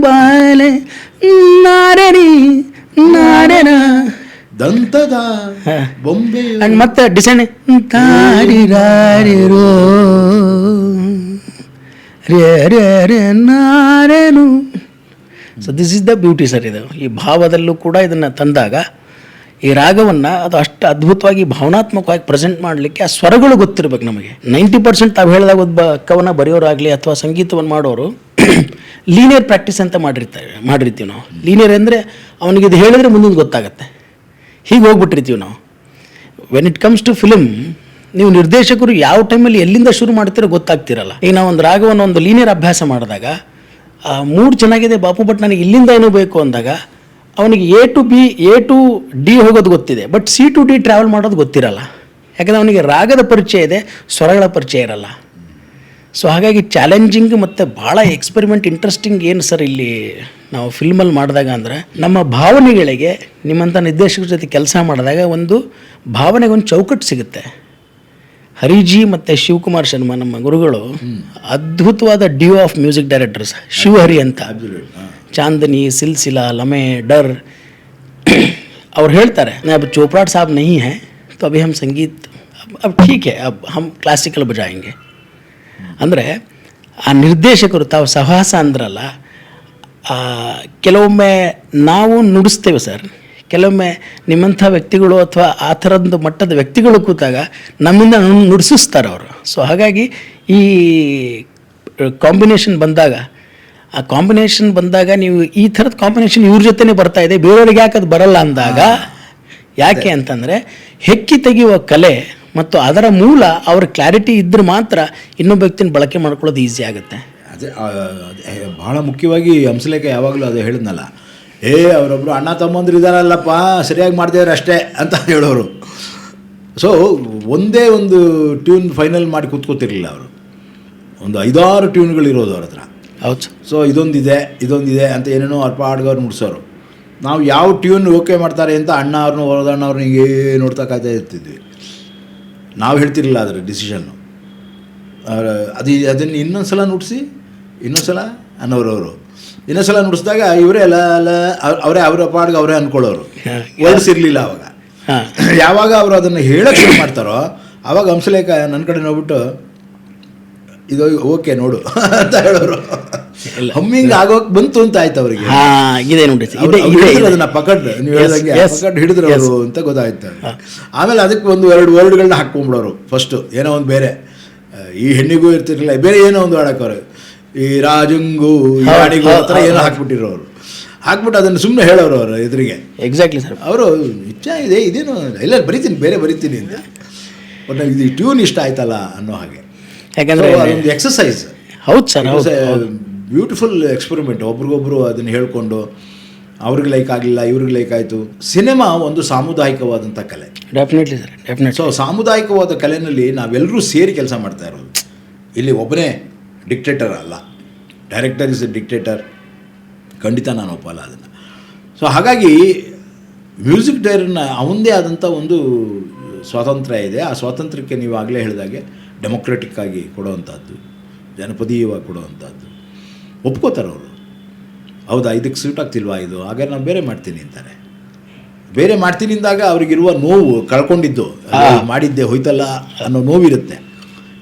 ಬಾಲೆ ನಾರರಿ ನಾರನ ದಂತದ ಬೊಂಬೆ. ಅಂಡ್ ಮತ್ತೆ ಡಿಸೈನ್. ತಾರಿ ರಾರಿರೋ ರೇ. ರೇ ರೇ ನಾರೇನು? So this is the beauty sir ಇದು. ಈ ಭಾವದಲ್ಲೂ ಕೂಡ ಇದನ್ನು ತಂದಾಗ ಈ ರಾಗವನ್ನು ಅದು ಅಷ್ಟು ಅದ್ಭುತವಾಗಿ ಭಾವನಾತ್ಮಕವಾಗಿ ಪ್ರೆಸೆಂಟ್ ಮಾಡಲಿಕ್ಕೆ ಆ ಸ್ವರಗಳು ಗೊತ್ತಿರ್ಬೇಕು ನಮಗೆ. ನೈಂಟಿ ಪರ್ಸೆಂಟ್ ತಾವು ಹೇಳಿದಾಗ ಒಬ್ಬ ಕವನ ಬರೆಯೋರಾಗಲಿ ಅಥವಾ ಸಂಗೀತವನ್ನು ಮಾಡೋರು *coughs* ಲೀನಿಯರ್ ಪ್ರಾಕ್ಟೀಸ್ ಅಂತ ಮಾಡಿರ್ತೇವೆ ಮಾಡಿರ್ತೀವಿ ನಾವು. ಲೀನಿಯರ್ ಅಂದರೆ ಅವನಿಗೆ ಇದು ಹೇಳಿದ್ರೆ ಮುಂದಿನ ಗೊತ್ತಾಗತ್ತೆ. ಹೀಗೆ ಹೋಗ್ಬಿಟ್ಟಿರ್ತೀವಿ ನಾವು. When it comes to film ನೀವು ನಿರ್ದೇಶಕರು ಯಾವ ಟೈಮಲ್ಲಿ ಎಲ್ಲಿಂದ ಶುರು ಮಾಡ್ತೀರೋ ಗೊತ್ತಾಗ್ತಿರಲ್ಲ. ಈಗ ನಾವು ಒಂದು ರಾಗವನ್ನು ಒಂದು ಲೀನಿಯರ್ ಅಭ್ಯಾಸ ಮಾಡಿದಾಗ ಮೂಡ್ ಚೆನ್ನಾಗಿದೆ ಬಾಪು ಬಟ್ ನನಗೆ ಇಲ್ಲಿಂದ ಏನೂ ಬೇಕು ಅಂದಾಗ, ಅವನಿಗೆ A to B A to D ಹೋಗೋದು ಗೊತ್ತಿದೆ but C to D travel ಮಾಡೋದು ಗೊತ್ತಿರಲ್ಲ. ಯಾಕಂದರೆ ಅವನಿಗೆ ರಾಗದ ಪರಿಚಯ ಇದೆ, ಸ್ವರಗಳ ಪರಿಚಯ ಇರಲ್ಲ. ಸೊ ಹಾಗಾಗಿ ಚಾಲೆಂಜಿಂಗ್ ಮತ್ತು ಭಾಳ ಎಕ್ಸ್ಪೆರಿಮೆಂಟ್ ಇಂಟ್ರೆಸ್ಟಿಂಗ್ ಏನು ಸರ್ ಇಲ್ಲಿ ನಾವು ಫಿಲ್ಮಲ್ಲಿ ಮಾಡಿದಾಗ ಅಂದರೆ ನಮ್ಮ ಭಾವನೆಗಳಿಗೆ ನಿಮ್ಮಂಥ ನಿರ್ದೇಶಕರ ಜೊತೆ ಕೆಲಸ ಮಾಡಿದಾಗ ಒಂದು ಭಾವನೆಗೆ ಒಂದು ಚೌಕಟ್ಟು ಸಿಗುತ್ತೆ. ಹರಿಜಿ ಮತ್ತು ಶಿವಕುಮಾರ್ ಶರ್ಮಾ ನಮ್ಮ ಗುರುಗಳು ಅದ್ಭುತವಾದ duo of music directors Shivhari ಅಂತ. ಚಾಂದನಿ ಸಿಲ್ಸಿಲಾ ಲಮೆ ಡರ್ ಅವ್ರು ಹೇಳ್ತಾರೆ ಅಬ್ ಚೋಪ್ರಾಟ್ ಸಾಬ್ ನೀ ಹೈ ತೋ ಅಭಿ ಹಮ್ ಸಂಗೀತ ಅಬ್ ಠೀಕ್ ಹೇ ಅಬ್ ಹಮ್ ಕ್ಲಾಸಿಕಲ್ ಬಜಾಯಂಗೆ ಅಂದರೆ ಆ ನಿರ್ದೇಶಕರು ತಾವು ಸಹವಾಸ ಅಂದ್ರಲ್ಲ ಕೆಲವೊಮ್ಮೆ ನಾವು ನುಡಿಸ್ತೇವೆ ಸರ್. ಕೆಲವೊಮ್ಮೆ ನಿಮ್ಮಂಥ ವ್ಯಕ್ತಿಗಳು ಅಥವಾ ಆ ಥರದ್ದು ಮಟ್ಟದ ವ್ಯಕ್ತಿಗಳು ಕೂತಾಗ ನಮ್ಮಿಂದ ನುಡಿಸಿಸ್ತಾರೆ ಅವರು. ಸೊ ಹಾಗಾಗಿ ಈ ಕಾಂಬಿನೇಷನ್ ಬಂದಾಗ ಆ ಕಾಂಬಿನೇಷನ್ ಬಂದಾಗ ನೀವು ಈ ಥರದ ಕಾಂಬಿನೇಷನ್ ಇವ್ರ ಜೊತೆನೇ ಬರ್ತಾ ಇದೆ ಬೇರೆಯವ್ರಿಗೆ ಯಾಕೆ ಅದು ಬರಲ್ಲ ಅಂದಾಗ ಯಾಕೆ ಅಂತಂದರೆ ಹೆಕ್ಕಿ ತೆಗೆಯುವ ಕಲೆ ಮತ್ತು ಅದರ ಮೂಲ ಅವ್ರ ಕ್ಲಾರಿಟಿ ಇದ್ದರೆ ಮಾತ್ರ ಇನ್ನೊಬ್ಬ ವ್ಯಕ್ತಿನ ಬಳಕೆ ಮಾಡ್ಕೊಳ್ಳೋದು ಈಸಿ ಆಗುತ್ತೆ. ಅದೇ ಬಹಳ ಮುಖ್ಯವಾಗಿ ಹಂಸಲೇಖ ಯಾವಾಗಲೂ ಅದು ಹೇಳಿದ್ನಲ್ಲ. ಏ ಅವರೊಬ್ಬರು ಅಣ್ಣ ತಮ್ಮಂದ್ರು ಇದಾರಲ್ಲಪ್ಪ ಸರಿಯಾಗಿ ಮಾಡ್ತಿದ್ದಾರೆ ಅಷ್ಟೇ ಅಂತ ಹೇಳೋರು. ಸೊ ಒಂದೇ ಒಂದು ಟ್ಯೂನ್ ಫೈನಲ್ ಮಾಡಿ ಕೂತ್ಕೋತಿರ್ಲಿಲ್ಲ ಅವರು. ಒಂದು ಐದಾರು ಟ್ಯೂನ್ಗಳು ಇರೋದು ಅವ್ರ ಹತ್ರ. ಹೌದು ಸೊ ಇದೊಂದಿದೆ ಇದೊಂದಿದೆ ಅಂತ ಏನೇನೋ ಅರ್ಪ ಹಾಡ್ಗವ್ರು ನುಡ್ಸೋರು. ನಾವು ಯಾವ ಟ್ಯೂನ್ ಓಕೆ ಮಾಡ್ತಾರೆ ಅಂತ ಅಣ್ಣ ಅವ್ರನ್ನ ಹೊರದಣ್ಣ ಅವ್ರನ್ನ ಹಿಂಗೆ ನೋಡ್ತಾ ಕಾಯ್ತಾ ಇರ್ತಿದ್ವಿ. ನಾವು ಹೇಳ್ತಿರಲಿಲ್ಲ ಅದರ ಡಿಸಿಷನ್ನು ಅದು ಅದನ್ನು ಇನ್ನೊಂದು ಸಲ ನುಡಿಸಿ ಇನ್ನೊಂದು ಸಲ ಅನ್ನೋರು ಅವರು. ಇನ್ನೊಂದು ಸಲ ನುಡಿಸಿದಾಗ ಇವರೇ ಎಲ್ಲ ಅಲ್ಲ ಅವರೇ ಅವರ ಪಾಡ್ಗೆ ಅವರೇ ಅಂದ್ಕೊಳ್ಳೋರು ವರ್ಡ್ಸ್ ಇರಲಿಲ್ಲ ಅವಾಗ. ಹಾಂ. ಯಾವಾಗ ಅವರು ಅದನ್ನು ಹೇಳಕ್ಕೆ ಶುರು ಮಾಡ್ತಾರೋ ಆವಾಗ ಹಂಸಲೇಖ ನನ್ನ ಕಡೆ ನೋಡ್ಬಿಟ್ಟು ಇದು ಓಕೆ ನೋಡು *laughs* ಅಂತ ಹೇಳೋರು. ಹಮ್ಮಿಂಗ್ ಆಗೋಕ್ ಬಂತು ಅಂತ ಆಯ್ತು ಅವರಿಗೆ. ಹಾಂ ಇದೆ ನೋಡಿ. ಅದನ್ನ ಪಕಡ್ ನೀವು ಹೇಳಿದಂಗೆ ಪಕಡ್ ಹಿಡಿದ್ರು ಅವರು ಅಂತ ಗೊತ್ತಾಯ್ತು ಆಮೇಲೆ ಅದಕ್ಕೆ ಒಂದು ಎರಡು ವರ್ಡ್ಗಳನ್ನ ಹಾಕೊಂಡ್ಬಿಡೋರು ಫಸ್ಟ್ ಏನೋ ಒಂದು ಬೇರೆ. ಈ ಹೆಣ್ಣಿಗೂ ಇರ್ತಿರ್ಲಿಲ್ಲ ಬೇರೆ ಏನೋ ಒಂದು ಹಾಡಕ್ಕವ್ರು ಈ ರಾಜಂಗು ರಾಣಿಗೂ ಆ ಥರ ಏನೋ ಹಾಕ್ಬಿಟ್ಟಿರೋ ಅವರು. ಹಾಕ್ಬಿಟ್ಟು ಅದನ್ನು ಸುಮ್ಮನೆ ಹೇಳೋರು ಅವರು ಎದುರಿಗೆ. ಎಕ್ಸಾಕ್ಟ್ಲಿ ಸರ್ ಅವರು ಇಚ್ಛೆ ಇದೆ ಇದೇನು ಇಲ್ಲ ಬರಿತೀನಿ ಬೇರೆ ಬರಿತೀನಿ ಅಂತ. ಬಟ್ ನನಗೆ ಇದು ಟ್ಯೂನ್ ಇಷ್ಟ ಆಯ್ತಲ್ಲ ಅನ್ನೋ ಹಾಗೆ. ಯಾಕಂದ್ರೆ ಅದೊಂದು ಎಕ್ಸಸೈಸ್ ಹೌದು ಸರ್ ಬ್ಯೂಟಿಫುಲ್ ಎಕ್ಸ್ಪೆರಿಮೆಂಟ್. ಒಬ್ರಿಗೊಬ್ರು ಅದನ್ನು ಹೇಳ್ಕೊಂಡು ಅವ್ರಿಗೆ ಲೈಕ್ ಆಗಲಿಲ್ಲ ಇವ್ರಿಗೆ ಲೈಕ್ ಆಯಿತು. ಸಿನಿಮಾ ಒಂದು ಸಾಮುದಾಯಿಕವಾದಂಥ ಕಲೆ. ಡೆಫಿನೆಟ್ಲಿ ಸರ್ ಡೆಫಿನೆಟ್ಲಿ ಸೊ ಸಾಮುದಾಯಿಕವಾದ ಕಲೆಯಲ್ಲಿ ನಾವೆಲ್ಲರೂ ಸೇರಿ ಕೆಲಸ ಮಾಡ್ತಾ ಇರೋದು. ಇಲ್ಲಿ ಒಬ್ಬನೇ ಡಿಕ್ಟೇಟರ್ ಅಲ್ಲ. ಡೈರೆಕ್ಟರ್ ಇಸ್ ಎ ಡಿಕ್ಟೇಟರ್ ಖಂಡಿತ ನಾನು ಒಪ್ಪಲ್ಲ ಅದನ್ನು. ಸೊ ಹಾಗಾಗಿ ಮ್ಯೂಸಿಕ್ ಡೈರನ್ನ ಅವನದೇ ಆದಂಥ ಒಂದು ಸ್ವಾತಂತ್ರ್ಯ ಇದೆ. ಆ ಸ್ವಾತಂತ್ರ್ಯಕ್ಕೆ ನೀವು ಆಗಲೇ ಹೇಳಿದಾಗೆ ಡೆಮೊಕ್ರೆಟಿಕ್ ಆಗಿ ಕೊಡುವಂಥದ್ದು ಜನಪದೀಯವಾಗಿ ಕೊಡುವಂಥದ್ದು ಒಪ್ಕೋತಾರೆ ಅವರು. ಹೌದಾ ಇದಕ್ಕೆ ಸೂಟ್ ಆಗ್ತಿಲ್ವಾ ಇದು? ಹಾಗಾದ್ರೆ ನಾನು ಬೇರೆ ಮಾಡ್ತೀನಿ ಅಂತಾರೆ. ಬೇರೆ ಮಾಡ್ತೀನಿ ಅಂದಾಗ ಅವ್ರಿಗಿರುವ ನೋವು ಕಳ್ಕೊಂಡಿದ್ದು ಮಾಡಿದ್ದೆ ಹೋಯ್ತಲ್ಲ ಅನ್ನೋ ನೋವಿರುತ್ತೆ.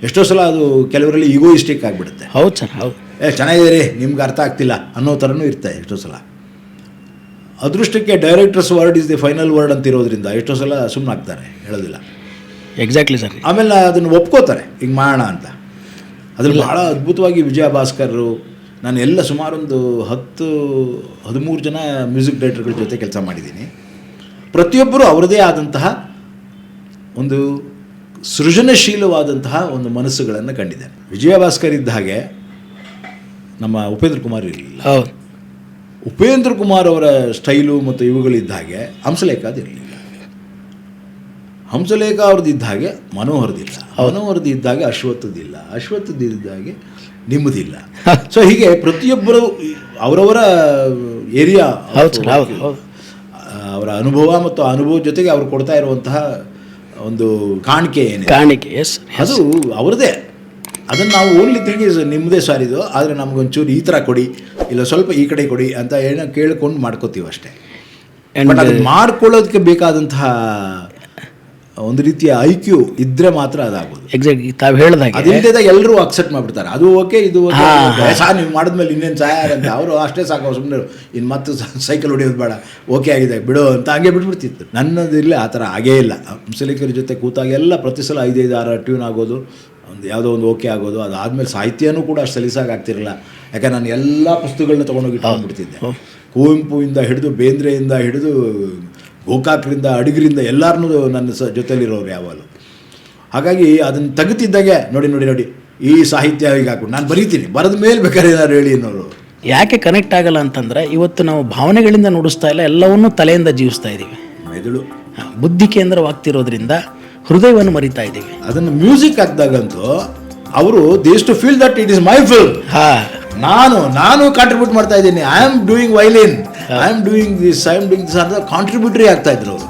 ಎಷ್ಟೋ ಸಲ ಅದು ಕೆಲವರಲ್ಲಿ ಈಗೋಯಿಸ್ಟಿಕ್ ಆಗಿಬಿಡುತ್ತೆ. ಹೌದು ಸರ್ ಹೌದು. ಏ ಚೆನ್ನಾಗಿದೆ ರೀ ನಿಮ್ಗೆ ಅರ್ಥ ಆಗ್ತಿಲ್ಲ ಅನ್ನೋ ಥರನೂ ಇರುತ್ತೆ ಎಷ್ಟೋ ಸಲ. ಅದೃಷ್ಟಕ್ಕೆ directors word is the final word ಅಂತ ಇರೋದ್ರಿಂದ ಎಷ್ಟೋ ಸಲ ಸುಮ್ಮನೆ ಆಗ್ತಾರೆ ಹೇಳೋದಿಲ್ಲ. Exactly sir. ಆಮೇಲೆ ಅದನ್ನು ಒಪ್ಕೋತಾರೆ ಹಿಂಗೆ ಮಾಡೋಣ ಅಂತ. ಅದ್ರಲ್ಲಿ ಭಾಳ ಅದ್ಭುತವಾಗಿ ವಿಜಯ ಭಾಸ್ಕರ್ರು ನಾನು ಎಲ್ಲ ಸುಮಾರೊಂದು ಹತ್ತು ಹದಿಮೂರು ಜನ ಮ್ಯೂಸಿಕ್ ಡೈರೆಕ್ಟರ್ಗಳ ಜೊತೆ ಕೆಲಸ ಮಾಡಿದ್ದೀನಿ. ಪ್ರತಿಯೊಬ್ಬರು ಅವರದೇ ಆದಂತಹ ಒಂದು ಸೃಜನಶೀಲವಾದಂತಹ ಒಂದು ಮನಸ್ಸುಗಳನ್ನು ಕಂಡಿದ್ದೇನೆ ವಿಜಯ ಭಾಸ್ಕರ್ ಇದ್ದ ಹಾಗೆ ನಮ್ಮ ಉಪೇಂದ್ರ ಕುಮಾರ್ ಇರಲಿಲ್ಲ. ಉಪೇಂದ್ರ ಕುಮಾರ್ ಅವರ ಸ್ಟೈಲು ಮತ್ತು ಇವುಗಳಿದ್ದ ಹಾಗೆ ಹಂಸಲೇಖ ಅದಿರಲಿಲ್ಲ ಹಂಸಲೇಖ ಅವ್ರದ್ದು ಇದ್ದ ಹಾಗೆ ಮನೋಹರದಿಲ್ಲ ಮನೋಹರದ್ದು ಇದ್ದ ಹಾಗೆ ಅಶ್ವತ್ಥದ್ದಿಲ್ಲ ಅಶ್ವತ್ಥದ್ದು ಇದ್ದ ಹಾಗೆ ನಿಮ್ಮದಿಲ್ಲ. *laughs* ಸೊ ಹೀಗೆ ಪ್ರತಿಯೊಬ್ಬರು ಅವರವರ ಏರಿಯಾ ಅವರ ಅನುಭವ ಮತ್ತು ಆ ಅನುಭವ ಜೊತೆಗೆ ಅವರು ಕೊಡ್ತಾ ಇರುವಂತಹ ಒಂದು ಕಾಣಿಕೆ ಏನೇ ಕಾಣಿಕೆ ಎಸ್ ಅದು ಅವ್ರದ್ದೇ ಅದನ್ನು ನಾವು ಓನ್ಲಿ ತಿಂಗಿ ನಿಮ್ಮದೇ ಸಾರಿದು ಆದರೆ ನಮಗೊಂಚೂರು ಈ ಥರ ಕೊಡಿ ಇಲ್ಲ ಸ್ವಲ್ಪ ಈ ಕಡೆ ಕೊಡಿ ಅಂತ ಏನೋ ಕೇಳ್ಕೊಂಡು ಮಾಡ್ಕೋತೀವಿ ಅಷ್ಟೇ. ಬಟ್ ಅದನ್ನು ಮಾಡ್ಕೊಳ್ಳೋದಕ್ಕೆ ಬೇಕಾದಂತಹ ಒಂದು ರೀತಿಯ ಐ ಕ್ಯೂ ಇದ್ರೆ ಮಾತ್ರ ಅದಾಗೋದು. ಎಕ್ಸಾಕ್ಟ್ ತಾವು ಹೇಳ್ದಾಗ ಅದಿಲ್ಲದೆ ಎಲ್ಲರೂ ಅಕ್ಸೆಪ್ಟ್ ಮಾಡಿಬಿಡ್ತಾರೆ. ಅದು ಓಕೆ ಇದು ಸಹ ನೀವು ಮಾಡಿದ್ಮೇಲೆ ಇನ್ನೇನು ಸಹಾಯ ಅಂತ ಅವರು ಅಷ್ಟೇ ಸಾಕು. ಸುಮ್ಮನೆ ಇನ್ನು ಮತ್ತೆ ಸೈಕಲ್ ಹೊಡಿಯೋದು ಬೇಡ. ಓಕೆ ಆಗಿದೆ ಬಿಡು ಅಂತ ಹಾಗೆ ಬಿಟ್ಬಿಡ್ತಿತ್ತು. ನನ್ನದಿರಲಿ ಆ ಥರ ಆಗೇ ಇಲ್ಲ. ಹಂಸಲೇಖರ ಜೊತೆ ಕೂತಾಗೆಲ್ಲ ಪ್ರತಿ ಸಲ ಐದೈದು ಆರು ಟ್ಯೂನ್ ಆಗೋದು. ಒಂದು ಯಾವುದೋ ಒಂದು ಓಕೆ ಆಗೋದು. ಅದಾದಮೇಲೆ ಸಾಹಿತ್ಯನೂ ಕೂಡ ಅಷ್ಟು ಸಲೀಸಾಗಿ ಆಗ್ತಿರಲಿಲ್ಲ. ಯಾಕಂದ್ರೆ ನಾನು ಎಲ್ಲ ಪುಸ್ತಕಗಳನ್ನ ತೊಗೊಂಡೋಗಿ ಕುವೆಂಪು ಇಂದ ಹಿಡಿದು ಬೇಂದ್ರೆಯಿಂದ ಹಿಡಿದು ಗೋಕಾಕ್ರಿಂದ ಅಡುಗರಿಂದ ಎಲ್ಲರನ್ನೂ ನನ್ನ ಸ ಜೊತೆಲಿರೋರು ಯಾವಾಗಲೂ. ಹಾಗಾಗಿ ಅದನ್ನು ತೆಗೆತಿದ್ದಾಗೆ ನೋಡಿ ನೋಡಿ ನೋಡಿ ಈ ಸಾಹಿತ್ಯ ಹೀಗೆ ಹಾಕೊಂಡು ನಾನು ಬರೀತೀನಿ. ಬರೆದ ಮೇಲೆ ಬೇಕಾದ್ರೆ ಏನಾದ್ರು ಹೇಳಿ ಅನ್ನೋರು. ಯಾಕೆ ಕನೆಕ್ಟ್ ಆಗಲ್ಲ ಅಂತಂದ್ರೆ ಇವತ್ತು ನಾವು ಭಾವನೆಗಳಿಂದ ನುಡಿಸ್ತಾ ಇಲ್ಲ ಎಲ್ಲವನ್ನೂ ತಲೆಯಿಂದ ಜೀವಿಸ್ತಾ ಇದ್ದೀವಿ ಮೆದುಳು. ಬುದ್ಧಿ ಕೇಂದ್ರವಾಗ್ತಿರೋದ್ರಿಂದ ಹೃದಯವನ್ನು ಮರಿತಾ ಇದ್ದೀವಿ ಅದನ್ನು ಮ್ಯೂಸಿಕ್ ಹಾಕಿದಾಗಂತೂ ಅವರು ದೇಶ್ to feel that it is my film ಹಾ. ನಾನು ನಾನು ಕಾಂಟ್ರಿಬ್ಯೂಟ್ ಮಾಡ್ತಾ ಇದ್ದೀನಿ. I am doing violin I am doing this I am doing this ಅಂತ ಕಾಂಟ್ರಿಬ್ಯೂಟ್ರಿ ಆಗ್ತಾ ಇದ್ರು ಅವರು.